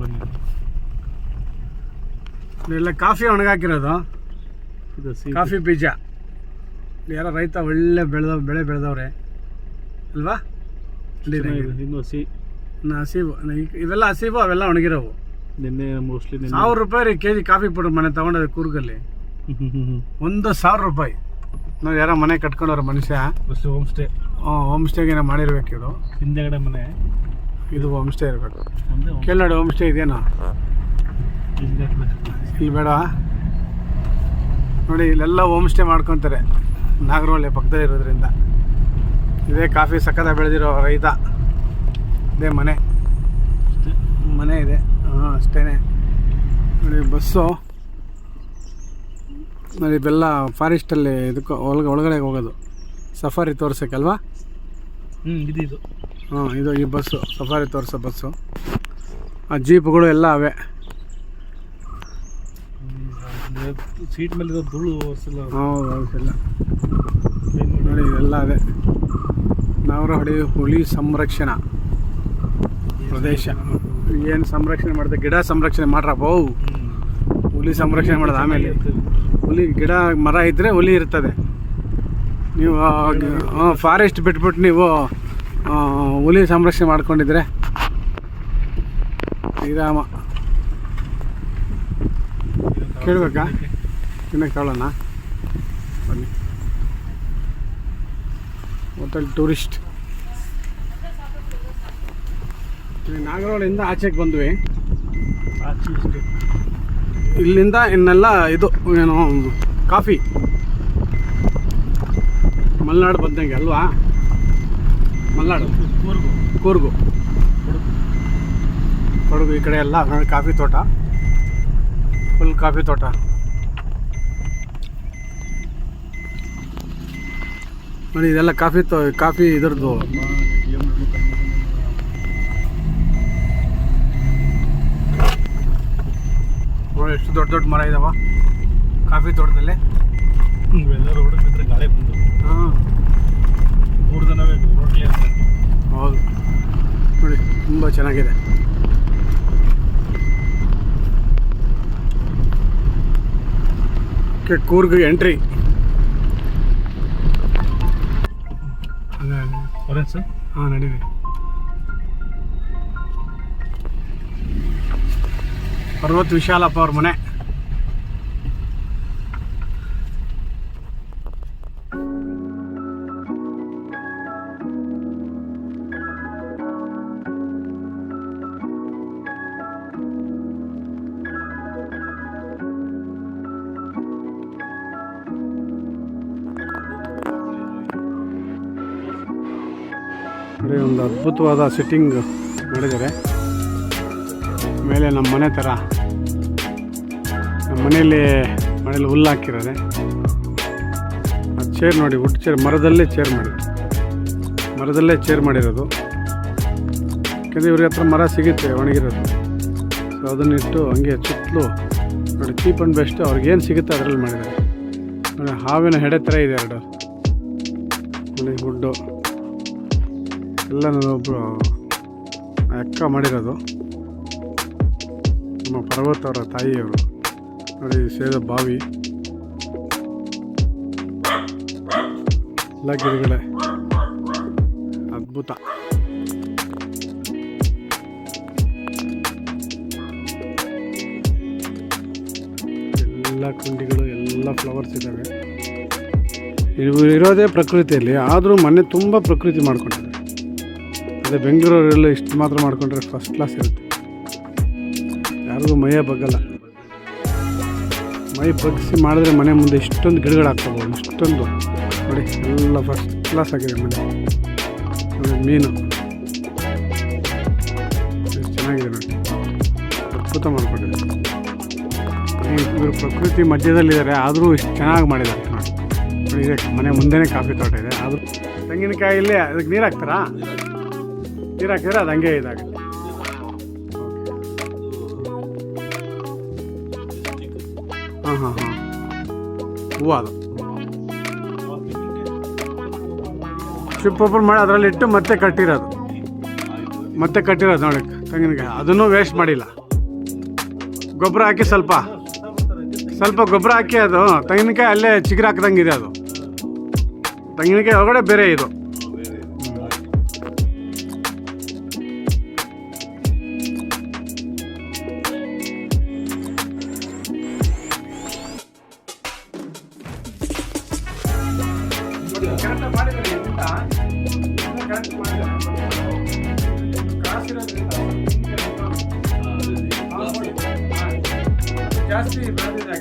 ಬನ್ನಿ. ಇಲ್ಲ ಕಾಫಿ ಒಣಗಾಕಿರೋದು. ಇದು ಕಾಫಿ ಬೀಜ. ಇಲ್ಲಿ ಯಾರೋ ರೈತ ಒಳ್ಳೆ ಬೆಳೆದ ಬೆಳೆ ಬೆಳೆದವ್ರೆ. ಅಲ್ವಾ? ಹಸಿ. ಇನ್ನು ಸಿ ಇನ್ನು ಹಸಿವು ಇವೆಲ್ಲ ಹಸಿವು ಅವೆಲ್ಲ ಒಣಗಿರೋವು. ನಿನ್ನೆ ಮೋಸ್ಟ್ಲಿ ಸಾವಿರ ರೂಪಾಯಿ ರೀ ಕೆ ಜಿ ಕಾಫಿ ಪುಡಿ ಮನೆ ತಗೊಂಡ್ರೆ ಕೂರ್ಗಲ್ಲಿ. ಒಂದು ಸಾವಿರ ರೂಪಾಯಿ. ನಾವು ಯಾರೋ ಮನೆ ಕಟ್ಕೊಂಡವ್ರ ಮನುಷ್ಯ. ಹೋಮ್ ಸ್ಟೇ ಹೋಮ್ ಸ್ಟೇಗೆ ಏನೋ ಮಾಡಿರ್ಬೇಕು ಇದು ಹಿಂದೆಗಡೆ ಮನೆ. ಇದು ಹೋಮ್ ಸ್ಟೇ ಇರಬೇಕು ಕೇಳೋಡಿ ಹೋಮ್ ಸ್ಟೇ ಇದೆಯಾ ಇಲ್ಲ ಬೇಡ. ನೋಡಿ ಇಲ್ಲೆಲ್ಲ ಹೋಮ್ ಸ್ಟೇ ಮಾಡ್ಕೊತಾರೆ. ನಾಗರಹೊಳೆ ಪಕ್ಕದಲ್ಲಿ ಇರೋದ್ರಿಂದ. ಇದೇ ಕಾಫಿ ಸಕ್ಕದ ಬೆಳೆದಿರೋ ರೈತ. ಇದೇ ಮನೆ. ಅಷ್ಟೇ. ಮನೆ ಇದೆ. ಹಾಂ ಅಷ್ಟೇ ನೋಡಿ ಬಸ್ಸು. ನೋಡಿ ಬೆಲ್ಲ ಫಾರೆಸ್ಟಲ್ಲಿ ಇದಕ್ಕೆ ಒಳಗೆ ಒಳಗಡೆ ಹೋಗೋದು. ಸಫಾರಿ ತೋರ್ಸೋಕ್ಕಲ್ವಾ ಹ್ಞೂ ಇದು ಇದು. ಹಾಂ ಇದು ಈ ಬಸ್ಸು ಸಫಾರಿ ತೋರಿಸೋ ಬಸ್ಸು. ಆ ಜೀಪ್ಗಳು ಎಲ್ಲ ಅವೆ. ಸೀಟ್ ಮೇಲೆ ಧೂಳು ಹೌದು ಹೌದೆಲ್ಲ. ನೋಡಿ ಇದೆಲ್ಲ ಅದೇ ನಾವರಹಳ್ಳಿ ಹುಲಿ ಸಂರಕ್ಷಣಾ ಪ್ರದೇಶ. ಏನು ಸಂರಕ್ಷಣೆ ಮಾಡಿದೆ? ಗಿಡ ಸಂರಕ್ಷಣೆ ಮಾಡ್ರಪ್ಪ ಬೌ. ಹುಲಿ ಸಂರಕ್ಷಣೆ ಮಾಡೋದು ಆಮೇಲೆ. ಹುಲಿ ಗಿಡ ಮರ ಇದ್ದರೆ ಹುಲಿ ಇರ್ತದೆ. ನೀವು ಫಾರೆಸ್ಟ್ ಬಿಟ್ಬಿಟ್ಟು ನೀವು ಹುಲಿ ಸಂರಕ್ಷಣೆ ಮಾಡ್ಕೊಂಡಿದ್ರೆ ಶ್ರೀರಾಮ. ಕೇಳಬೇಕಾ? ತಿನ್ನಕ್ಕೆ ತಗೊಳ್ಳೋಣ? ಬನ್ನಿ. ಹೋಟೆಲ್ ಟೂರಿಸ್ಟ್ ನಾಗರಹೊಳೆಯಿಂದ ಆಚೆಗೆ ಬಂದ್ವಿ. ಇಲ್ಲಿಂದ ಇನ್ನೆಲ್ಲ ಇದು ಏನು ಕಾಫಿ. ಮಲೆನಾಡು ಬಂದಂಗೆ ಅಲ್ವಾ? ಮಲೆನಾಡು. ಕೂರ್ಗು. ಕೂರ್ಗು ಕೊಡಗು. ಈ ಕಡೆ ಎಲ್ಲ ನೋಡಿ ಕಾಫಿ ತೋಟ. ಫುಲ್ ಕಾಫಿ ತೋಟ. ನೋಡಿ ಇದೆಲ್ಲ ಕಾಫಿ ತೋ ಕಾಫಿ ಇದ್ರದ್ದು. ನೋಡಿ ಎಷ್ಟು ದೊಡ್ಡ ದೊಡ್ಡ ಮರ ಇದಾವ. ಕಾಫಿ ತೋಟದಲ್ಲಿ. ಎಲ್ಲರೂ ಗಾಳಿ ಬಂದು. ಹಾಂ ಮೂರು ಜನ ಬೇಕು ರೋಡ್ ಕ್ಲಿಯರ್ ಹೌದು. ನೋಡಿ ತುಂಬ ಚೆನ್ನಾಗಿದೆ. ಕೂರ್ಗ್ ಎಂಟ್ರಿ. ಸರ್ ಹಾಂ ನಡೀರಿ. ಪರ್ವತ್ ವಿಶಾಲಪ್ಪ ಅವ್ರ ಮನೆ. ಒಂದು ಅದ್ಭುತವಾದ ಸಿಟ್ಟಿಂಗ್ ಮಾಡಿದ್ದಾರೆ. ಮೇಲೆ ನಮ್ಮ ಮನೆ ಥರ ನಮ್ಮ ಮನೆಯಲ್ಲಿ ಮನೇಲಿ ಹುಲ್ಲು ಹಾಕಿರೋದೆ. ಆ ಚೇರ್ ನೋಡಿ ವುಡ್ ಚೇರ್ ಮರದಲ್ಲೇ ಚೇರ್ ಮಾಡಿ. ಮರದಲ್ಲೇ ಚೇರ್ ಮಾಡಿರೋದು. ಯಾಕೆಂದರೆ ಇವ್ರಿಗೆ ಹತ್ರ ಮರ ಸಿಗುತ್ತೆ, ಒಣಗಿರೋದು. ಸೊ ಅದನ್ನಿಟ್ಟು ಹಂಗೆ ಸುತ್ತಲೂ ನೋಡಿ ಚೀಪ್ ಆ್ಯಂಡ್ ಬೆಸ್ಟ್ ಅವ್ರಿಗೇನು ಸಿಗುತ್ತೆ ಅದರಲ್ಲಿ ಮಾಡಿದ್ದಾರೆ. ಹಾವಿನ ಹೆಡೆ ಥರ ಇದೆ ಎರಡು. ನೋಡಿ ವುಡ್ಡು ಎಲ್ಲ ಒಬ್ಬರು ಅಕ್ಕ ಮಾಡಿರೋದು. ನಮ್ಮ ಪರ್ವತ ಅವರ ತಾಯಿಯವರು. ನೋಡಿ, ಸೇದ ಬಾವಿ. ಎಲ್ಲ ಗಿಡಗಳೇ. ಅದ್ಭುತ. ಎಲ್ಲ ಕುಂಡಿಗಳು, ಎಲ್ಲ ಫ್ಲವರ್ಸ್ ಇದ್ದಾವೆ. ಇರೋದೇ ಪ್ರಕೃತಿಯಲ್ಲಿ, ಆದರೂ ಮನೆ ತುಂಬ ಪ್ರಕೃತಿ ಮಾಡ್ಕೊಂಡಿದ್ದಾರೆ ಅದೇ ಬೆಂಗಳೂರಲ್ಲ ಇಷ್ಟು ಮಾತ್ರ ಮಾಡ್ಕೊಂಡ್ರೆ ಫಸ್ಟ್ ಕ್ಲಾಸ್ ಇರುತ್ತೆ. ಯಾರಿಗೂ ಮೈಯ ಬಗ್ಗಲ್ಲ. ಮೈ ಬಗ್ಸಿ ಮಾಡಿದ್ರೆ ಮನೆ ಮುಂದೆ ಇಷ್ಟೊಂದು ಗಿಡಗಳು ಹಾಕ್ಕೋಬೋದು ಇಷ್ಟೊಂದು. ನೋಡಿ, ಎಲ್ಲ ಫಸ್ಟ್ ಕ್ಲಾಸ್ ಆಗಿದೆ ಮನೆ. ಮೀನು. ಚೆನ್ನಾಗಿದೆ ನೋಡಿ. ಅದ್ಭುತ ಮಾಡ್ಕೊಂಡಿದ್ದಾರೆ ಇವರು ಪ್ರಕೃತಿ ಮಧ್ಯದಲ್ಲಿದ್ದಾರೆ, ಆದರೂ ಇಷ್ಟು ಚೆನ್ನಾಗಿ ಮಾಡಿದ್ದಾರೆ ನೋಡಿ. ಮನೆ ಮುಂದೆನೇ ಕಾಫಿ ತೋಟ ಇದೆ, ಆದರೂ ತೆಂಗಿನಕಾಯಿ ಇಲ್ಲೇ ಅದಕ್ಕೆ ನೀರು ಹಾಕ್ತಾರಾ? ನೀರು ಹಾಕಿದ್ರೆ ಅದು ಹಂಗೆ ಇದಾಗುತ್ತೆ. ಹಾಂ ಹಾಂ ಹಾಂ. ಹೂವು ಅದು. ಸ್ಟ್ರಿಪ್ ಓಪನ್ ಮಾಡಿ ಅದರಲ್ಲಿ ಇಟ್ಟು ಮತ್ತೆ ಕಟ್ಟಿರೋದು. ಮತ್ತೆ ಕಟ್ಟಿರೋದು ನೋಡಿ, ತೆಂಗಿನಕಾಯಿ. ಅದನ್ನು ವೇಸ್ಟ್ ಮಾಡಿಲ್ಲ. ಗೊಬ್ಬರ ಹಾಕಿ ಸ್ವಲ್ಪ. ಸ್ವಲ್ಪ ಗೊಬ್ಬರ ಹಾಕಿ ಅದು, ತೆಂಗಿನಕಾಯಿ ಅಲ್ಲೇ ಚಿಗುರು ಇದೆ ಅದು. ತೆಂಗಿನಕಾಯಿ ಒಳಗಡೆ ಬೇರೆ ಇದು. ಜಾಸ್ತಿ ಬೆಳೆದಿದೆ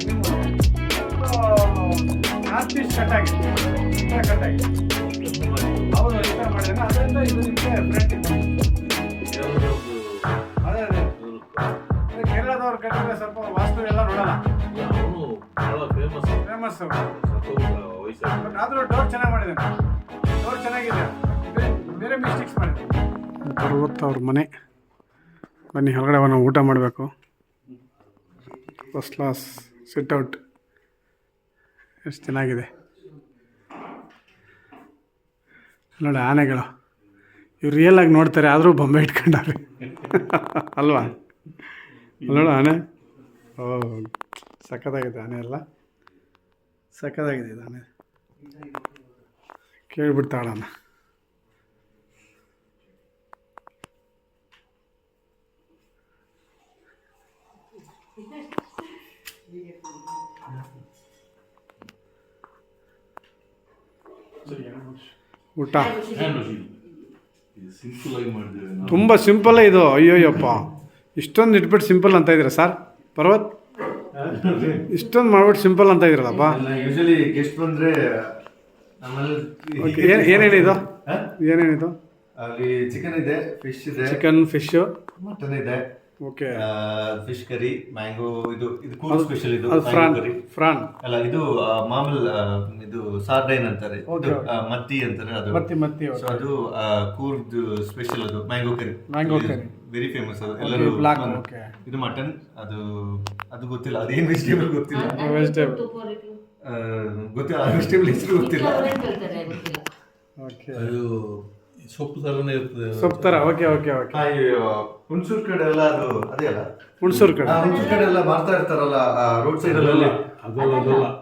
ಜಾಸ್ತಿ ಕಟ್ ಆಗಿದೆ. ಕಟ್ ಆಗಿದೆ. ಹೌದು ಈ ಥರ ಮಾಡಿದ್ರೆ ಅದರಿಂದ ಇದು ನಿಮಗೆ ಅದೇ ಅದೇ ಇದು ಕೇರಳದವ್ರು ಕಟ್ಟಿದ್ರೆ ಸ್ವಲ್ಪ ವಾಸ್ತು ಎಲ್ಲ ನೋಡಲ್ಲ. ಫೇಮಸ್ ಬಟ್ ಆದರೂ ಡೋರ್ ಚೆನ್ನಾಗಿ ಮಾಡಿದ್ದಾನೆ ಡೋರ್ ಚೆನ್ನಾಗಿದೆ. ಬೇರೆ- ಬೇರೆ ಮಿಸ್ಟೇಕ್ಸ್ ಮಾಡಿದೆ. ಪರ್ವತ್ ಅವ್ರ ಮನೆ. ಬನ್ನಿ ಹೊರಗಡೆ ನಾವು ಊಟ ಮಾಡಬೇಕು. ಫಸ್ಟ್ ಕ್ಲಾಸ್ ಸಿಟ್ ಔಟ್ ಎಷ್ಟು ಚೆನ್ನಾಗಿದೆ ನೋಡಿ ಆನೆಗಳು. ಇವ್ರು ರಿಯಲ್ ಆಗಿ ನೋಡ್ತಾರೆ ಆದರೂ ಬೊಂಬೆ ಇಟ್ಕೊಂಡಾರೆ ಅಲ್ವಾ? ನೋಡು ಆನೆ. ಓ ಸಖತ್ತಾಗಿದೆ ಆನೆ ಎಲ್ಲ. ಸಖತ್ತಾಗಿದೆ ಇದು ಆನೆ. ಕೇಳ್ಬಿಡ್ತಾಳಣ್ಣ ಊಟ? ತುಂಬ ಸಿಂಪಲ್ ಇದು. ಅಯ್ಯೋಯ್ಯಪ್ಪ. ಇಷ್ಟೊಂದು ಇಟ್ಬಿಟ್ಟು ಸಿಂಪಲ್ ಅಂತ ಇದ್ದೀರಾ ಸರ್? ಪರ್ವತ್? ಇಷ್ಟೊಂದು ಮಾಡ್ಬಿಟ್ಟು ಸಿಂಪಲ್ ಅಂತ ಇದ್ರಲ್ಲಪ್ಪ. ಯೂಶಲಿ ಗೆಸ್ಟ್ ಬಂದ್ರೆ ನಮ್ಮಲ್ಲಿ ಏನೇನಿದು? ಏನೇನಿದು ಅಲ್ಲಿ ಚಿಕನ್ ಇದೆ ಫಿಶ್ ಇದೆ ಚಿಕನ್ ಫಿಶ್ ಮಟನ್ ಇದೆ. ಫಿಶ್ ಕರಿ ಮ್ಯಾಂಗೋ ಇದು ಇದು ಕೂಲ್ ಸ್ಪೆಷಲ್ ಇದು ಫ್ರಾನ್ ಫ್ರಾನ್. ಅಲ್ಲ ಇದು ಮಾಮೂಲ್ ಇದು ಸಾರ್ಡೈನ್ ಅಂತಾರೆ. ಮತ್ತಿ ಅಂತಾರೆ ಅದು. ಮತ್ತಿ ಮತ್ತಿ ಸೊ ಅದು ಕೂರ್ದ್ ಸ್ಪೆಷಲ್ ಅದು mango curry mango curry very famous ಅದು. ಎಲ್ಲರೂ ಬ್ಲಾಕ್ ಓಕೆ ಇದು ಮಟನ್ ಅದು ಅದು ಗೊತ್ತಿಲ್ಲ. ಅದೇನು ವೆಜಿಟೇಬಲ್ ಗೊತ್ತಿಲ್ಲ? ವೆಜಿಟೇಬಲ್ ಆ, ಗೊತ್ತಿಲ್ಲ. ವೆಜಿಟೇಬಲ್ ಹೆಸರು ಗೊತ್ತಿಲ್ಲ. ಓಕೆ ಅದು ಸೊಪ್ಪು ಥರನೇ ಇರ್ತದೆ. ಸೊಪ್ಪು ಥರ ಓಕೆ ಓಕೆ ಓಕೆ ಅಯ್ಯೋ ಹುಣಸೂರ್ ಕಡೆ ಎಲ್ಲ ಅದು ಅದೇ ಅಲ್ಲ? ಹುಣಸೂರು ಕಡೆ. ಹುಣಸೂರು ಕಡೆ ಎಲ್ಲ ಬರ್ತಾ ಇರ್ತಾರಲ್ಲ ರೋಡ್ ಸೈಡ್ ಅಲ್ಲಿ ಅದಲ್ಲ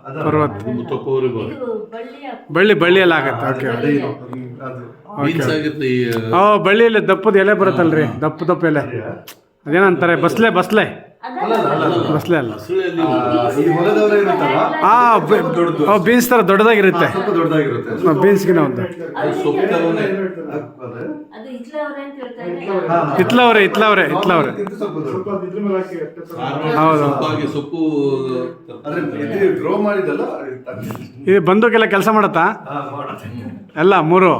ಅದಲ್ಲ ಪರ್ವತ. ಬಳ್ಳಿ ಬಳ್ಳಿಯಲ್ಲಿ ಆಗತ್ತೆ. ಓಕೆ ಓ ಬಳ್ಳಿಯಲ್ಲಿ ದಪ್ಪದ ಎಲೆ ಬರುತ್ತಲ್ರಿ. ದಪ್ಪ ದಪ್ಪ ಎಲೆ. ಅದೇನಂತಾರೆ? ಬಸ್ಲೆ ಬಸ್ಲೆ. ಅಲ್ಲ ಆ ಬೀನ್ಸ್ ಥರ ದೊಡ್ಡದಾಗಿರುತ್ತೆ. ಬೀನ್ಸ್ಗಿನ ಒಂದು. ಅದು ಸೊಪ್ಪು ಥರನೇ ಅದೇ? ಅದು ಇತ್ಲವ್ರೆ ಹಾ, ಹಾ. ಸ್ವಲ್ಪ ದೊಡ್ಡ ಹೌದು. ಇದು ಗ್ರೋ ಮಾಡಿದಲ್ಲ ಇದು ಬಂದೂಕೆಲ್ಲ ಕೆಲಸ ಮಾಡತ್ತಾ? ಹಾ, ಮಾಡುತ್ತೆ. ಎಲ್ಲ ಮೂರು.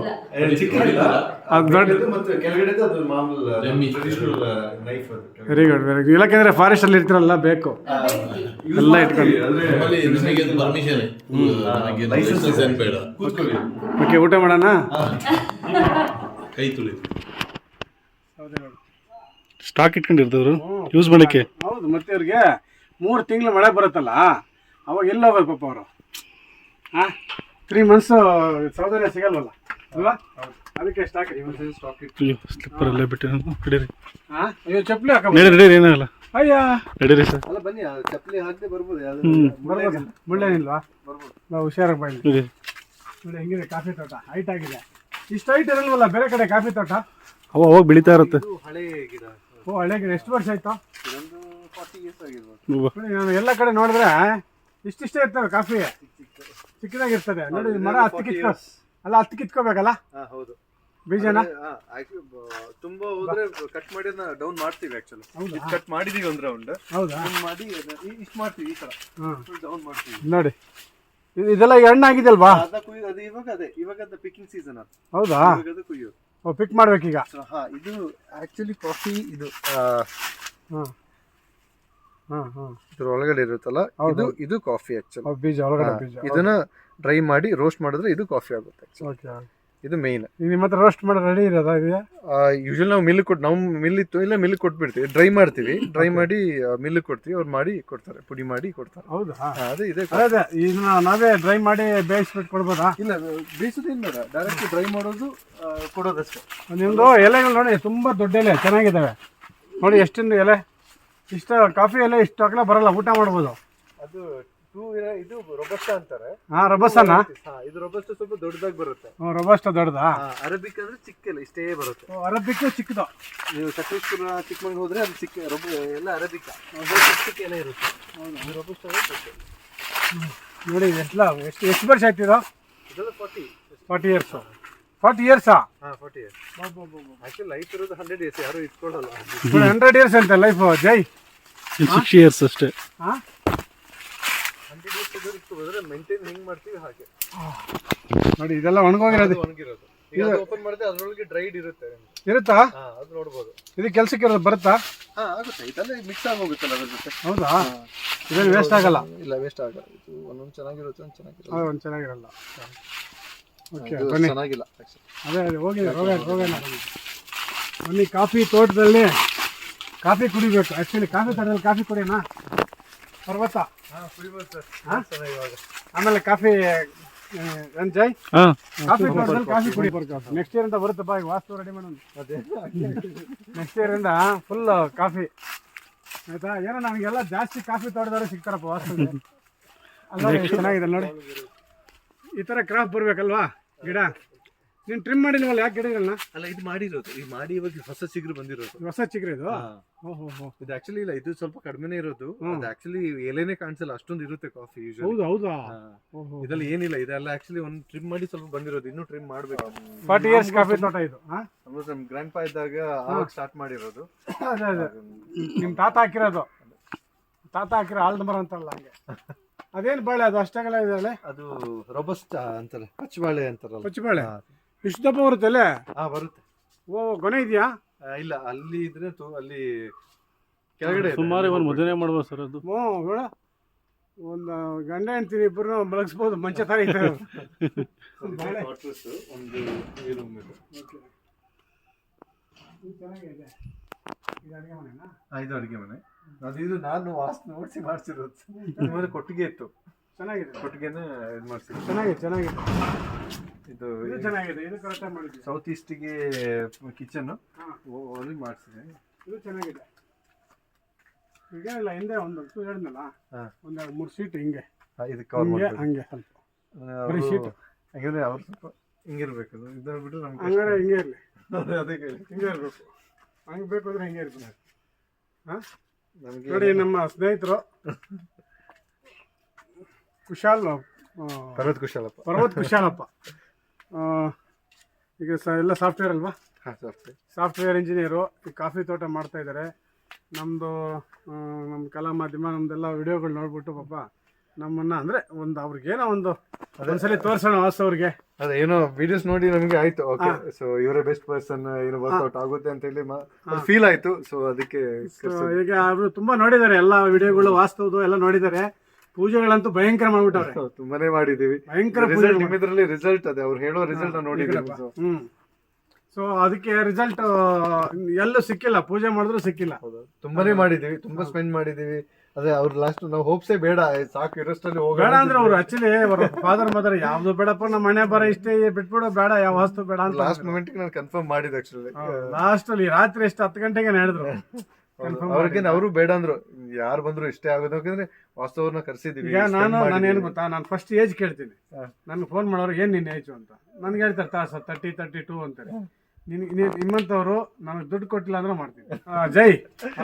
ವೆರಿ ಗುಡ್ ವೆರಿ ಗುಡ್ ಇಲ್ಲಕಂದ್ರೆ ಫಾರೆಸ್ಟ್ ಅಲ್ಲಿ ಇರ್ತಿರಲ್ಲ ಬೇಕು. ಎಲ್ಲ ಇಟ್ಕೊಂಡು. ಓಕೆ ಊಟ ಮಾಡೋಣ? ಕೈ ತುಳಿ. ಸ್ಟಾಕ್ ಇಟ್ಕೊಂಡಿರ್ತಿದ್ರು ಯೂಸ್ ಮಾಡಕ್ಕೆ ಹೌದು ಮತ್ತೆ ಇವ್ರಿಗೆ ಮೂರು ತಿಂಗಳು ಮಳೆ ಬರುತ್ತಲ್ಲ ಅವಾಗ ಎಲ್ಲ ಹೋಗ್ಬೇಕು ಪಾಪ ಅವರು? ಹಾಂ ತ್ರೀ ಮಂತ್ಸ್ ಸೌದರ್ಯ ಸಿಗಲ್ವಲ್ಲ? ಅಲ್ವಾ ಅದಕ್ಕೆ ಸ್ಟಾಕ್ ಸ್ಟಾಕ್ ಸ್ಲಿಪ್ಪರ್ ಅಲ್ಲೇ ಹಾಂ? ಅಯ್ಯೋ ಚಪ್ಪಲಿ ಹಾಕ ನಡೀರಿ ನಡೀರಿ ಏನಾಗಲ್ಲ. ಅಯ್ಯ. ನಡೀರಿ ಸರ್. ಅಲ್ಲ ಬನ್ನಿ ಚಪ್ಪಲಿ ಹಾಕದೆ ಬರ್ಬೋದು. ಮುಳ್ಳೇನಿಲ್ವಾ ನಾವು ಹುಷಾರಾಗಿ ಬನ್ನಿ ನೋಡಿ ಹೆಂಗಿದೆ? ಕಾಫಿ ತೋಟ ಹೈಟ್ ಆಗಿದೆ. ಇಷ್ಟು ಹೈಟ್ ಇರಲ್ವಲ್ಲ ಬೇರೆ ಕಡೆ ಕಾಫಿ ತೋಟ? ಅವ ಅವಾಗ ಬೆಳೀತಾ ಇರುತ್ತೆ. ಹಳೆ ಗಿಡ. ಓ ಹಳೆ ಗಿಡ. ಎಷ್ಟು ವರ್ಷ ಆಯ್ತು? ಇದೊಂದು ಫಾರ್ಟಿ ಇಯರ್ಸ್ ಆಗಿರ್ಬೋದು. ನಾನು ಎಲ್ಲ ಕಡೆ ನೋಡಿದ್ರೆ ಇಷ್ಟಿಷ್ಟೇ ಇರ್ತವೆ ಕಾಫಿ. ಚಿಕ್ಕದಾಗಿರ್ತದೆ. ನೋಡಿ ಮರ ಹತ್ತು ಅಲ್ಲ ಹತ್ತು ಕಿತ್ಕೋಬೇಕಲ್ಲ? ಹಾ ಹೌದು. ಬೀಜನ? ತುಂಬಾ ಹೋದ್ರೆ ಕಟ್ ಮಾಡಿ ಡೌನ್ ಮಾಡ್ತೀವಿ ಆಕ್ಚುಲಿ ಹೌದಾ? ಕಟ್ ಮಾಡಿದೀವಿ ಒಂದ್ ರೌಂಡ್ ಹೌದಾ? ಮಾಡಿ ಇಷ್ಟು ಮಾಡ್ತೀವಿ ಈ ತರ. ಡೌನ್ ಮಾಡ್ತೀವಿ. ನೋಡಿ. ಇದು- ಇದೆಲ್ಲ ಈಗ ಹಣ್ಣಾಗಿದೆಯಲ್ವಾ? ಅದ ಅದು ಇವಾಗ ಅದೇ ಇವಾಗ ಅದ ಪಿಕಿಂಗ್ ಸೀಸನ್ ಅದು. ಹೌದಾ? ಇವಾಗ ಅದು ಕುಯ್ಯೋದು ಓ ಪಿಕ್ ಮಾಡ್ಬೇಕೀಗ ಸೊ ಹಾ ಇದು ಆಕ್ಚುಲಿ ಕಾಫಿ ಇದು ಹ್ಮ್ ಹ್ಮ್ ಹಾಂ ಇದ್ರ ಒಳಗಡೆ ಇರುತ್ತಲ್ಲ? ಹೌದು. ಇದು ಇದು ಕಾಫಿ ಆಕ್ಚುಲಿ ಬೀಜ ಒಳಗಡೆ ಬೀಜ. ಇದನ್ನ ಡ್ರೈ ಮಾಡಿ ರೋಸ್ಟ್ ಮಾಡಿದ್ರೆ ಇದು ಕಾಫಿ ಆಗುತ್ತೆ. ಓಕೆ ಇದು ಮೇಯ್ನ್ ನಿಮ್ಮ ಹತ್ರ ರೋಸ್ಟ್ ಮಾಡಿ ರೆಡಿ ಇರೋದಾ ಇದೆಯಾ? ಯೂಶಲಿ ನಾವು ಮಿಲ್ ಕೊಟ್ಟು ನಾವು ಮಿಲ್ ಇತ್ತು ಇಲ್ಲ ಮಿಲ್ ಕೊಟ್ಬಿಡ್ತೀವಿ. ಡ್ರೈ ಮಾಡ್ತೀವಿ. ಡ್ರೈ ಮಾಡಿ ಮಿಲ್ ಕೊಡ್ತೀವಿ. ಅವ್ರು ಮಾಡಿ ಕೊಡ್ತಾರೆ. ಪುಡಿ ಮಾಡಿ ಕೊಡ್ತಾರೆ. ಹೌದಾ? ಅದೇ ಇದೆ ಅದೇ ಇದನ್ನ ನಾವೇ ಡ್ರೈ ಮಾಡಿ ಬೇಯಿಸ್ಬಿಟ್ಟು ಕೊಡ್ಬೋದಾ? ಇಲ್ಲ ಬೇಯಿಸೋದೇನು ಬೇಡ ಡೈರೆಕ್ಟ್ ಡ್ರೈ ಮಾಡೋದು ಕೊಡೋದಷ್ಟೇ. ನಿಮ್ದು ಎಲೆಗಳು ನೋಡಿ ತುಂಬ ದೊಡ್ಡ ಎಲೆ ಚೆನ್ನಾಗಿದ್ದಾವೆ ನೋಡಿ ಎಷ್ಟಿಂದು ಎಲೆ? ಇಷ್ಟ ಕಾಫಿ ಎಲೆ ಇಷ್ಟು ಹಾಕಲ ಬರಲ್ಲ ಊಟ ಮಾಡ್ಬೋದು. ಅದು ಇದು ರೊಬಸ್ಟ ಅಂತಾರೆ. ಹಾಂ ರಬಸ್ಸನ್ನ ಹಾ, ಇದು ರೊಬಸ್ಟ ಸ್ವಲ್ಪ ದೊಡ್ಡದಾಗಿ ಬರುತ್ತೆ. ರಬಸ್ಟ ದೊಡ್ಡದಾ? ಅರಬಿಕ್ ಅಂದ್ರೆ ಚಿಕ್ಕಿಲ್ಲ ಇಷ್ಟೇ ಬರುತ್ತೆ. ಅರಬಿಕ್ಕು ಚಿಕ್ಕದು. ನೀವು ಸಕಲೇಶ್ಪುರ ಚಿಕ್ಕಮಂಗ್ಳೂರ್ ಹೋದ್ರೆ ಅದು ಚಿಕ್ಕ ರೊಬ ಎಲ್ಲ ಅರಬಿಕ. ಚಿಕ್ಕ ಎಲೆ ಇರುತ್ತೆ. ಇದು ರೊಬಸ್ಟ ನೋಡಿ ಎಲ್ಲ ಎಷ್ಟು ಎಷ್ಟು ವರ್ಷ ಆಯ್ತಿರೋ ಇದೆಲ್ಲ ಫಾರ್ಟಿ ಇಯರ್ಸ್ ಇಯರ್ಸು ಫಾರ್ಟಿ ಇಯರ್ಸಾ ಹಾ ಫಾರ್ಟಿ ಇಯರ್ಸ್ ಆಕ್ಚುಲಿ ಲೈಫ್ ಇರೋದು ಹಂಡ್ರೆಡ್ ಇಯರ್ಸ್ ಯಾರು ಇಟ್ಕೊಳ್ಳಲ್ಲ. ಹಂಡ್ರೆಡ್ ಇಯರ್ಸ್ ಅಂತ ಲೈಫ್ ಜೈ. ಸಿಕ್ಸ್ ಇಯರ್ಸ್ ಅಷ್ಟೇ. ಹಾಂ? ಹಂಡ್ರೆಡ್ ಇಯರ್ಸ್ ಇಟ್ಕೊಂಡ್ರೆ ಮೇಂಟೈನ್ ಹೆಂಗ್ ಮಾಡ್ತೀವಿ ಹಾಗೆ. ನೋಡಿ ಇದೆಲ್ಲ ಒಣಗೋಗಿರೋದು. ಒಣಗಿರೋದು. ಈಗ ಓಪನ್ ಮಾಡಿದ್ರೆ ಅದ್ರೊಳಗೆ ಡ್ರೈಡ್ ಇರುತ್ತೆ. ಇರುತ್ತಾ? ಹಾ ಅದು ನೋಡ್ಬೋದು. ಇದು ಕೆಲ್ಸಕ್ಕೆ ಇರೋದು ಬರುತ್ತಾ? ಹಾ ಆಗುತ್ತೆ. ಇದೆಲ್ಲ ಮಿಕ್ಸ್ ಆಗಿ ಹೋಗುತ್ತಲ್ಲ ಅದ್ರ ಜೊತೆ? ಹೌದಾ? ಇದೇನು ವೇಸ್ಟ್ ಆಗಲ್ಲ? ಇಲ್ಲ ವೇಸ್ಟ್ ಆಗಲ್ಲ. ಇದು ಒಂದೊಂದು ಚೆನ್ನಾಗಿರುತ್ತೆ ಒಂದು ಚೆನ್ನಾಗಿರುತ್ತೆ ಅದು ಒಂದು ಚೆನ್ನಾಗಿರಲ್ಲ. ಓಕೆ ಬನ್ನಿ. ಚೆನ್ನಾಗಿಲ್ಲ ಅದೇ ಅದೇ ಹೋಗಿ ಹೋಗೋಣ ಹೋಗೋಣ ಬನ್ನಿ ಕಾಫಿ ತೋಟದಲ್ಲಿ ಕಾಫಿ ಕುಡಿಬೇಕು. ಆ್ಯಕ್ಚುಲಿ ಕಾಫಿ ತೋಟದಲ್ಲಿ ಕಾಫಿ ಕುಡಿಯೋಣ. ಪರ್ವತ. ಹಾ ಕುಡಿಬೋದು ಸರ್ ಚೆನ್ನಾಗಿ ಇವಾಗ. ಆಮೇಲೆ ಕಾಫಿ ರಂಜಾಯ್ ಕಾಫಿ ತೋಟದಲ್ಲಿ ಕಾಫಿ ಕುಡಿ. ನೆಕ್ಸ್ಟ್ ಇಯರ್ ಅಂತ ಬರುತ್ತಪ್ಪ ಈಗ ವಾಸ್ತು ರೆಡಿ ಮಾಡೋಣ. ಅದೇ. ನೆಕ್ಸ್ಟ್ ಇಯರ್ ಇಂದ ಫುಲ್ ಕಾಫಿ. ಆಯ್ತಾ? ಏನೋ ನಮಗೆಲ್ಲ ಜಾಸ್ತಿ ಕಾಫಿ ತೋಟದವ್ರು ಸಿಗ್ತಾರಪ್ಪ ವಾಸ್ತು ಅಲ್ಲ ಚೆನ್ನಾಗಿದೆ ನೋಡಿ. ಈ ಥರ ಕ್ರಾಪ್ ಬರ್ಬೇಕಲ್ವಾ? ಗಿಡ? ನೀನು ಟ್ರಿಮ್ ಮಾಡಿಲ್ವಲ್ಲ ಯಾಕೆ ಗಿಡಗಳನ್ನ ಅಲ್ಲ ಇದು ಮಾಡಿರೋದು. ಈ ಮಾಡಿ ಇವಾಗ ಹೊಸ ಚಿಗುರು ಬಂದಿರೋದು. ಹೊಸ ಚಿಗ್ರಿ ಇದು? ಓಹೋ ಇದು ಆಕ್ಚುಲಿ ಇಲ್ಲ ಇದು ಸ್ವಲ್ಪ ಕಡಿಮೆನೇ ಇರೋದು. ಅದು ಆಕ್ಚುಲಿ ಎಲೆನೆ ಕಾಣಿಸಲ್ಲ ಅಷ್ಟೊಂದು ಇರುತ್ತೆ ಕಾಫಿ ಹೌದು ಹೌದಾ? ಇದ್ರಲ್ಲಿ ಏನಿಲ್ಲ ಇದೆಲ್ಲ ಆಕ್ಚುಲಿ ಒಂದು ಟ್ರಿಮ್ ಮಾಡಿ ಸ್ವಲ್ಪ ಬಂದಿರೋದು ಇನ್ನೂ ಟ್ರಿಮ್ ಮಾಡ್ಬೇಕು. ಫಾರ್ಟಿ ಇಯರ್ಸ್ ಕಾಫಿ ತೋಟ ಇದು ನಮ್ಮ ನಮ್ ಗ್ರ್ಯಾಂಡ್ ಪಾ ಇದ್ದಾಗ ಅವಾಗ ಸ್ಟಾರ್ಟ್ ಮಾಡಿರೋದು. ನಿಮ್ಮ ತಾತ ಹಾಕಿರೋದು. ತಾತ ಹಾಕಿರೋ ಆಲ್ದ ಮರ ಅಂತಲ್ಲ ಹಂಗೆ. ಅದೇನು ಬಾಳೆ ಅದು ಅಷ್ಟಾಗಲ್ಲ ಇದೆ ಅದು ರೊಬಸ್ಟ್ ಅಂತಾರೆ ಪಚ್ಚಬಾಳೆ ಅಂತಾರಲ್ಲ. ಪಚ್ಚಬಾಳೆ? ಇಷ್ಟು ದಪ್ಪ ಬರುತ್ತಲ್ಲೇ? ಹಾ ಬರುತ್ತೆ. ಓ ಗೊನೆ ಇದೆಯಾ? ಆ, ಇಲ್ಲ ಅಲ್ಲಿ ಇದ್ರೆ ತು- ಅಲ್ಲಿ ಕೆಳಗಡೆ ಇದೆ. ಸುಮಾರು ಒಂದು ಮದುವೆ ಮಾಡ್ಬೋದು ಸರ್ ಅದು. ಹ್ಞೂ ಬೇಡ. ಒಂದು ಗಂಡ ಹೆಂಡ್ತೀನಿ ಇಬ್ಬರು ಮಲಗಿಸ್ಬೋದು ಮಂಚ ಥರ ಅದು. ಒಂದು quarters, ಒಂದು ಈ room ಇದೆ. ಇದು ಚೆನ್ನಾಗಿದೆ ಇದು ಅಡುಗೆ ಮನೆನಾ? ಆ, ಇದು ಅಡಿಗೆ ಮನೆ. ಅದು ಇದು ನಾನು ವಾಸ್ತು ನೋಡಿಸಿ ಮಾಡ್ಸಿರೋದು. ಕೊಟ್ಟಿಗೆ ಇತ್ತು. ಚೆನ್ನಾಗಿದೆ. ಕೊಟ್ಟಿಗೆನ ಇದು ಮಾಡ್ಸಿರೋದು ಚೆನ್ನಾಗಿದೆ ಚೆನ್ನಾಗಿದೆ. ಇದು ಇದು ಚೆನ್ನಾಗಿದೆ ಇದು ಕರೆಕ್ಟಾಗಿ ಮಾಡಿದ್ವಿ ಸೌತ್ ಈಸ್ಟಿಗೆ ಕಿಚನ್ ಅಲ್ಲಿ ಮಾಡಿಸಿದೆ ಇದು ಚೆನ್ನಾಗಿದೆ. ಈಗೇನಿಲ್ಲ ಹಿಂದೆ ಒಂದು ಟೂ ಹೇಳಿದ್ನಲ್ಲ. ಒಂದು ಮೂರು ಸೀಟ್ ಹಿಂಗೆ. ಇದು ಕವರ್ ಹಿಂಗೆ ಹಂಗೆ ಸ್ವಲ್ಪ. ಬರೀ ಸೀಟ್ ಹಾಗಾದ್ರೆ ಅವ್ರು ಸ್ವಲ್ಪ ಹಿಂಗಿರ್ಬೇಕು ಅದು ಇದನ್ನ ಬಿಟ್ಟು ನಮ್ಗೆ ಹಂಗಾರೆ ಹಿಂಗೆ ಇರಲಿ. ಅದಕ್ಕೆ ಅದೇ ಹಿಂಗೆ ಇರಬೇಕು. ಹಂಗೆ ಬೇಕು ಅಂದ್ರೆ ಹಿಂಗೆ ಇರ್ಬೇಕು. ಹಾಂ. ನಮಗೆ ನೋಡಿ ನಮ್ಮ ಸ್ನೇಹಿತರು. ಕುಶಾಲ್ ಪರ್ವತ್ ಕುಶಾಲಪ್ಪ. ಪರ್ವತ್ ಕುಶಾಲಪ್ಪ. ಈಗ ಸ ಎಲ್ಲ ಸಾಫ್ಟ್ವೇರ್ ಅಲ್ವಾ? ಹಾಂ ಸರ್ ಸಾಫ್ಟ್ವೇರ್ ಇಂಜಿನಿಯರು ಈ ಕಾಫಿ ತೋಟ ಮಾಡ್ತಾ ಇದ್ದಾರೆ ನಮ್ಮದು ನಮ್ಮ ಕಲಾ ಮಾಧ್ಯಮ ನಮ್ಮದೆಲ್ಲ ವಿಡಿಯೋಗಳು ನೋಡ್ಬಿಟ್ಟು ಪಾಪ ನಮ್ಮನ್ನ ಅಂದರೆ ಒಂದು ಅವ್ರಿಗೇನೋ ಒಂದು ಅದೊಂದ್ಸಲಿ ತೋರಿಸೋಣ ವಾಸ ಅವ್ರಿಗೆ. ಅದೇ ಏನೋ ವಿಡಿಯೋಸ್ ನೋಡಿ ನಮಗೆ ಆಯ್ತು. ಓಕೆ ಸೊ ಇವರೇ ಬೆಸ್ಟ್ ಪರ್ಸನ್ ಏನು ವರ್ಕೌಟ್ ಆಗುತ್ತೆ ಅಂತ ಹೇಳಿ ಫೀಲ್ ಆಯ್ತು. ಸೊ ಅದಕ್ಕೆ ಈಗ ಅವರು ತುಂಬಾ ನೋಡಿದ್ದಾರೆ ಎಲ್ಲ ವಿಡಿಯೋಗಳು ವಾಸ್ತವದು ಎಲ್ಲ ನೋಡಿದ್ದಾರೆ. ಪೂಜೆಗಳಂತೂ ಭಯಂಕರ ಮಾಡ್ಬಿಟ್ಟವ್ರೆ. ತುಂಬಾನೇ ಮಾಡಿದೀವಿ ಭಯಂಕರ ಪೂಜೆ ರಿಸಲ್ಟ್ ನಿಮ್ಮಿದ್ರಲ್ಲಿ ರಿಸಲ್ಟ್ ಅದೇ ಅವ್ರು ಹೇಳೋ ರಿಸಲ್ಟ್ ನೋಡಿದ್ರೆ ಹ್ಮ್. ಸೊ ಅದಕ್ಕೆ ರಿಸಲ್ಟ್ ಎಲ್ಲೂ ಸಿಕ್ಕಿಲ್ಲ ಪೂಜೆ ಮಾಡಿದ್ರು ಸಿಕ್ಕಿಲ್ಲ. ತುಂಬಾನೇ ಮಾಡಿದೀವಿ ತುಂಬಾ ಸ್ಪೆಂಡ್ ಮಾಡಿದೀವಿ ಅದೇ ಅವ್ರ ಲಾಸ್ಟ್ ನಾವು ಹೋಪ್ಸೇ ಬೇಡ ಸಾಕು ಇರೋಷ್ಟಲ್ಲಿ ಹೋಗೋಣ ಬೇಡ ಅಂದ್ರೆ ಅವ್ರು ಆಕ್ಚುಲಿ ಅವ್ರ ಫಾದರ್ ಮದರ್ ಯಾವ್ದು ಬೇಡಪ್ಪ ನಮ್ಮ ಮನೆ ಬರ ಇಷ್ಟೇ ಬಿಟ್ಬಿಡೋ ಬೇಡ ಯಾವ ವಸ್ತು ಬೇಡ ಅಂತ ಲಾಸ್ಟ್ ಮೂಮೆಂಟ್ ನಾನು ಕನ್ಫರ್ಮ್ ಮಾಡಿದೆ ಆಕ್ಚುಲಿ ಲಾಸ್ಟ್ ಅಲ್ಲಿ ರಾತ್ರಿ ಎಷ್ಟು ಹತ್ತು ಗಂಟೆಗೆ ನಡೆದ್ರು. ಅವ್ರಿಗೆ ಅವರು ಬೇಡ ಅಂದ್ರು ಯಾರು ಬಂದ್ರು ಇಷ್ಟೇ ಆಗೋದು ಯಾಕಂದ್ರೆ ವಾಸ್ತವನ್ನ ಕರ್ಸಿದೀವಿ ಈಗ ನಾನು ನಾನು ಏನು ಗೊತ್ತಾ? ನಾನು ಫಸ್ಟ್ ಏಜ್ ಕೇಳ್ತೀನಿ. ನನಗೆ ಫೋನ್ ಮಾಡೋರು ಏನು ನಿನ್ನ ಏಜು ಅಂತ. ನನ್ಗೆ ಹೇಳ್ತಾರೆ ತಾ ಸರ್ ತರ್ಟಿ ತರ್ಟಿ ಟೂ ಅಂತಾರೆ ನಿನ್- ನೀನ್- ನಿಮ್ಮಂಥವ್ರು ನನಗೆ ದುಡ್ಡು ಕೊಟ್ಟಿಲ್ಲ ಅಂದ್ರೆ ಮಾಡ್ತೀನಿ. ಆ, ಜೈ.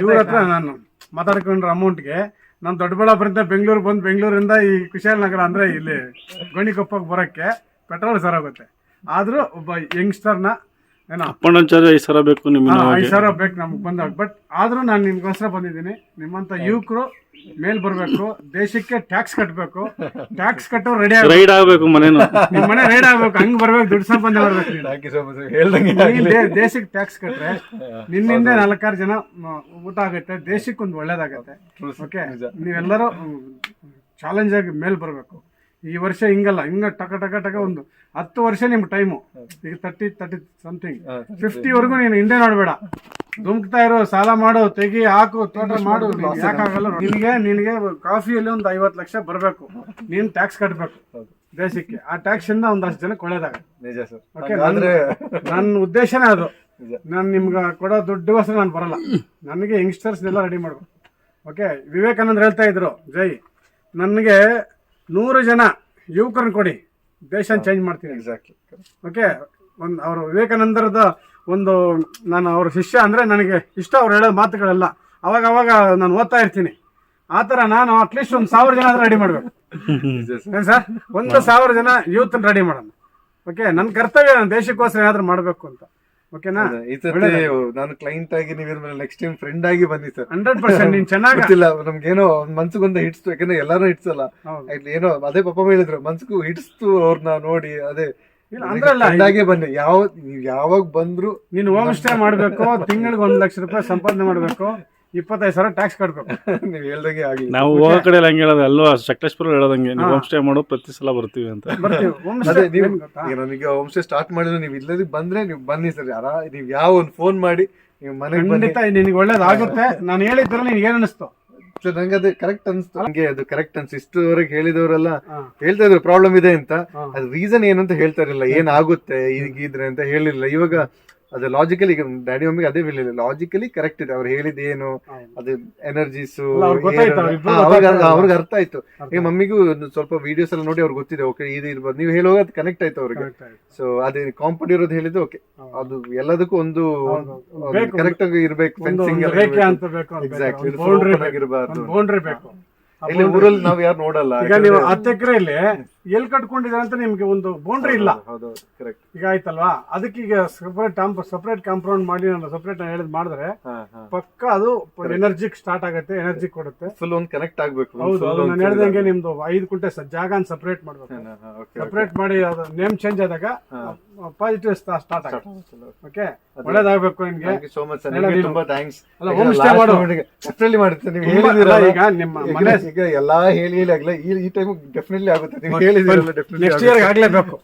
ಇವ್ರ ಹತ್ರ ನಾನು ಮಾತಾಡ್ಕೊಂಡ್ರ ಅಮೌಂಟ್ಗೆ ನಾನು ದೊಡ್ಡಬಳ್ಳಾಪುರದಿಂದ ಬೆಂಗಳೂರು ಬಂದು ಬೆಂಗಳೂರಿಂದ ಈ ಕುಶಾಲನಗರ ಅಂದ್ರೆ ಇಲ್ಲಿ ಗೋಣಿಕೊಪ್ಪಕ್ಕೆ ಬರೋಕ್ಕೆ ಪೆಟ್ರೋಲ್ ಸರೋಗುತ್ತೆ ಆದರೂ ಒಬ್ಬ ಯಂಗ್ಸ್ಟರ್ನ ಏನೋ? ಅಪ್ಪಣ್ಣಾಚಾರ್ಯ ಐದು ಸಾವಿರ ಬೇಕು ನಿಮ್ಮ ಐದು ಸಾವಿರ ಬೇಕು ನಮ್ಗೆ ಬಂದಾಗ. ಬಟ್ ಆದರೂ ನಾನು ನಿಮ್ಗೋಸ್ಕರ ಬಂದಿದ್ದೀನಿ. ನಿಮ್ಮಂತ ಯುವಕರು ಮೇಲ್ ಬರಬೇಕು ದೇಶಕ್ಕೆ ಟ್ಯಾಕ್ಸ್ ಕಟ್ಟಬೇಕು ಟ್ಯಾಕ್ಸ್ ಕಟ್ಟೋ ರೆಡಿ ರೈಡ್ ಆಗಬೇಕು ಮನೆ ನಿಮ್ಮ ಮನೆ ರೈಡ್ ಆಗಬೇಕು. ಹಂಗ್ ಬರ್ಬೇಕು ದುಡ್ಡು ಸಂಪಾದನೆ ಬರ್ಬೇಕು ದೇಶಕ್ಕೆ ಟ್ಯಾಕ್ಸ್ ಕಟ್ರೆ ನಿನ್ನಿಂದ ನಾಲ್ಕಾರು ಜನ ಊಟ ಆಗುತ್ತೆ ದೇಶಕ್ಕೆ ಒಂದು ಒಳ್ಳೇದಾಗತ್ತೆ ಓಕೆ ನೀವೆಲ್ಲರೂ ಚಾಲೆಂಜ್ ಆಗಿ ಮೇಲ್ ಬರಬೇಕು. ಈ ವರ್ಷ ಹಿಂಗಲ್ಲ ಹಿಂಗ ಟಕ ಟಕ ಟಕ ಒಂದು ಹತ್ತು ವರ್ಷ ನಿಮ್ಗೆ ಟೈಮು ಈಗ ತರ್ಟಿ ತರ್ಟಿ ಸಮಥಿಂಗ್ ಫಿಫ್ಟಿವರೆಗೂ ನೀನು ಹಿಂದೆ ನೋಡ್ಬೇಡ. ಧುಮ್ಕ್ತಾ ಇರೋ ಸಾಲ ಮಾಡು ತೆಗಿ ಹಾಕು ತೋಟ ಮಾಡು. ಯಾಕಾಗಲ್ಲ ನಿನಗೆ ನಿನಗೆ ಕಾಫಿಯಲ್ಲಿ ಒಂದು ಐವತ್ತು ಲಕ್ಷ ಬರಬೇಕು. ನೀನು ಟ್ಯಾಕ್ಸ್ ಕಟ್ಟಬೇಕು ದೇಶಕ್ಕೆ ಆ ಟ್ಯಾಕ್ಸ್ ಇಂದ ಒಂದಷ್ಟು ಜನಕ್ಕೆ ಒಳ್ಳೇದಾಗ ನಿಜ ಸರ್. ಓಕೆ ನನ್ನ ಉದ್ದೇಶನೇ ಅದು. ನಾನು ನಿಮ್ಗೆ ಕೊಡೋ ದುಡ್ಡುಗೋಸ್ಕರ ನಾನು ಬರಲ್ಲ. ನನಗೆ ಯಂಗ್ಸ್ಟರ್ಸ್ನೆಲ್ಲ ರೆಡಿ ಮಾಡಬೇಕು. ಓಕೆ ವಿವೇಕಾನಂದ ಹೇಳ್ತಾ ಇದ್ರು ಜೈ. ನನಗೆ ನೂರು ಜನ ಯುವಕರನ್ನ ಕೊಡಿ. ದೇಶ ಚೇಂಜ್ ಮಾಡ್ತೀನಿ. ಎಕ್ಸಾಕ್ಟ್ಲಿ ಓಕೆ ಒಂದು ಅವರು ವಿವೇಕಾನಂದರದ ಒಂದು ನಾನು ಅವ್ರ ಶಿಷ್ಯ ಅಂದರೆ ನನಗೆ ಇಷ್ಟ ಅವ್ರು ಹೇಳೋ ಮಾತುಗಳೆಲ್ಲ. ಅವಾಗ ಅವಾಗ ನಾನು ಓದ್ತಾ ಇರ್ತೀನಿ. ಆ ಥರ ನಾನು ಅಟ್ಲೀಸ್ಟ್ ಒಂದು ಸಾವಿರ ಜನ ರೆಡಿ ಮಾಡಬೇಕು. ಏನು ಸರ್? ಒಂದು ಸಾವಿರ ಜನ ಯೂತ್ ರೆಡಿ ಮಾಡೋಣ. ಓಕೆ ನನ್ನ ಕರ್ತವ್ಯ ನಾನು ದೇಶಕ್ಕೋಸ್ಕರ ಏನಾದರೂ ಮಾಡಬೇಕು ಅಂತ. ಓಕೆನಾ? ನಾನು ಕ್ಲೈಂಟ್ ಆಗಿ ನೀವು ನೆಕ್ಸ್ಟ್ ಟೈಮ್ ಫ್ರೆಂಡ್ ಆಗಿ ಬನ್ನಿ ಸರ್. ಹಂಡ್ರೆಡ್ ಪರ್ಸೆಂಟ್ ನೀನು ಚೆನ್ನಾಗಿ ಗೊತ್ತಿಲ್ಲ ನಮ್ಗೇನೋ ಮನ್ಸಿಗೊಂದು ಹಿಟ್ಸ್ತು ಯಾಕಂದ್ರೆ ಎಲ್ಲಾರು ಹಿಟ್ಸಲ್ಲ ಹೌದು. ಏನೋ ಅದೇ ಪಾಪ ಹೇಳಿದ್ರು ಮನ್ಸಿಗೂ ಹಿಟ್ಸ್ತು ಅವ್ರನ್ನ ನೋಡಿ ಅದೇ. ಅಂದ್ರಲ್ಲ, ಬನ್ನಿ. ಯಾವ ನೀವ್ ಯಾವಾಗ ಬಂದ್ರು ನೀನು ಹೋಮ್ ಸ್ಟೇ ಮಾಡ್ಬೇಕು ತಿಂಗಳಿಗೆ ಒಂದ್ ಲಕ್ಷ ರೂಪಾಯಿ ಸಂಪಾದನೆ ಮಾಡಬೇಕು. ಇಪ್ಪತ್ತೈದು ಸಾವಿರ ಟ್ಯಾಕ್ಸ್ ಕಟ್ಟಬೇಕು ನೀವು ಹೇಳ್ದಂಗೆ ಆಗ್ಲಿ. ನಾವು ಹೋಗೋ ಕಡೆ ಎಲ್ಲ ಹಂಗೆ ಹೇಳೋದು ಅಲ್ವಾ? ಸಕಲೇಶ್ಪುರ ಹೇಳೋದಂಗೆ. ನೀವು ಹೋಮ್ ಸ್ಟೇ ಮಾಡೋ ಪ್ರತಿ ಸಲ ಬರ್ತೀವಿ ಅಂತ. ಅದೇ ಸ್ಟೇ ನೀವು ಗೊತ್ತಾ? ಈಗ ನನಗೆ ಹೋಮ್ ಸ್ಟೇ ಸ್ಟಾರ್ಟ್ ಮಾಡಿದ್ರೆ ನೀವು ಇಲ್ಲದಿ ಬಂದ್ರೆ ನೀವು ಬನ್ನಿ ಸರ್. ಯಾರ ನೀವ್ ಯಾವ ಒಂದು ಫೋನ್ ಮಾಡಿ ನೀವು ಮನೆಗೆ ಬನ್ನಿ. ಖಂಡಿತ ನಿನಗೆ ಒಳ್ಳೇದಾಗುತ್ತೆ. ನಾನು ಹೇಳಿದ್ರೆ ನಿನಗೆ ಏನು ಅನಿಸ್ತು? ಸರ್ ನಂಗೆ ಅದು ಕರೆಕ್ಟ್ ಅನ್ಸ್ತು. ನಂಗೆ ಅದು ಕರೆಕ್ಟ್ ಅನ್ಸ್ ಇಷ್ಟುವರೆಗೆ ಹೇಳಿದವರೆಲ್ಲ. ಹೇಳ್ತಾ ಇದ್ರು ಪ್ರಾಬ್ಲಮ್ ಇದೆ ಅಂತ. ಅದು ರೀಸನ್ ಏನಂತ ಅಂತ ಹೇಳ್ತಾ ಇರಲಿಲ್ಲ. ಏನಾಗುತ್ತೆ ಈಗಿದ್ರೆ ಅಂತ ಹೇಳಿಲ್ಲ ಇವಾಗ ಅದು ಲಾಜಿಕಲಿ ಡ್ಯಾಡಿ ಮಮ್ಮಿಗೆ ಅದೇ ಬೀಳಿಲ್ಲ ಲಾಜಿಕಲಿ ಕರೆಕ್ಟ್ ಇದೆ. ಅವ್ರು ಹೇಳಿದೇನು. ಅದು ಎನರ್ಜೀಸ್ ಅವ್ರಿಗೆ ಅರ್ಥ ಆಯ್ತು. ಈಗ ಮಮ್ಮಿಗೂ ಒಂದು ಸ್ವಲ್ಪ ವಿಡಿಯೋಸ್ ಎಲ್ಲ ನೋಡಿ ಅವ್ರಿಗೆ ಗೊತ್ತಿದೆ. ಓಕೆ ಇದು ಇರ್ಬೋದು. ನೀವು ಹೇಳುವಾಗ ಅದು ಕನೆಕ್ಟ್ ಆಯ್ತು ಅವ್ರಿಗೆ. ಸೊ ಅದೇ ಕಾಂಪೌಂಡ್ ಇರೋದು ಹೇಳಿದ್ದು ಓಕೆ ಅದು ಎಲ್ಲದಕ್ಕೂ ಒಂದು. ಕರೆಕ್ಟ್ ಆಗಿ ಇರ್ಬೇಕು ಫೆನ್ಸಿಂಗ್ ಎಕ್ಸಾಕ್ಟ್ಲಿ ಬೌಂಡ್ರಿ ಆಗಿರಬಾರ್ದು ಬೌಂಡ್ರಿ ಬೇಕು ಇಲ್ಲಿ ಊರಲ್ಲಿ ನಾವ್ ಯಾರು ನೋಡಲ್ಲ ಈಗ ನೀವು ಹತ್ತು ಎಕರೆಯಲ್ಲಿ ಎಲ್ಲಿ ಕಟ್ಕೊಂಡಿದ್ದಾರೆ ಅಂತ ನಿಮ್ಗೆ ಒಂದು ಬೌಂಡ್ರಿ ಇಲ್ಲ. ಹೌದು ಕರೆಕ್ಟ್ ಈಗ ಆಯ್ತಲ್ವಾ? ಅದಕ್ಕೆ ಈಗ ಸಪರೇಟ್ ಸಪರೇಟ್ ಕಾಂಪೌಂಡ್ ಮಾಡಿ ನಾನು ಸಪರೇಟ್ ಹೇಳಿದ್ ಮಾಡಿದ್ರೆ ಪಕ್ಕ ಅದು ಎನರ್ಜಿ ಸ್ಟಾರ್ಟ್ ಆಗುತ್ತೆ ಎನರ್ಜಿ ಕೊಡುತ್ತೆ. ಫುಲ್ ಒಂದ್ ಕನೆಕ್ಟ್ ಆಗ್ಬೇಕು ಹೌದು ಅದು ನಾನು ಹೇಳ್ದಂಗೆ ನಿಮ್ದು ಐದು ಕುಂಟೆ ಜಾಗ ಸಪರೇಟ್ ಮಾಡ್ಬೇಕು. ಸಪರೇಟ್ ಮಾಡಿ ಅದು ನೇಮ್ ಚೇಂಜ್ ಆದಾಗ ಪಾಸಿಟಿವ್ ಸ್ಟಾರ್ಟ್ ಆಗುತ್ತೆ. ಓಕೆ ಒಳ್ಳೇದಾಗಬೇಕು ನಿಮ್ಗೆ. ಸೋ ಮಚ್ ನಿಮಗೆ ತುಂಬಾ ಥ್ಯಾಂಕ್ಸ್ ಅಲ್ಲ, ಸ್ಟೇ stay ಮಾಡು. ಡೆಫಿನೆಟ್ಲಿ ಮಾಡುತ್ತೆ ನೀವು ತುಂಬಾ- ಈಗ ನಿಮ್ಮ ಮನೆ ಈಗ ಎಲ್ಲಾ ಹೇಳಿ ಹೇಳಿ ಆಗ್ಲೇ ಈ ಈ ಟೈಮ್ ಡೆಫಿನೆಟ್ಲಿ ಆಗುತ್ತೆ. ನೀವು ಹೇಳಿದಿರಲ್ಲ ನೆಕ್ಸ್ಟ್ ಇಯರ್ ಆಗ್ಲೇಬೇಕು.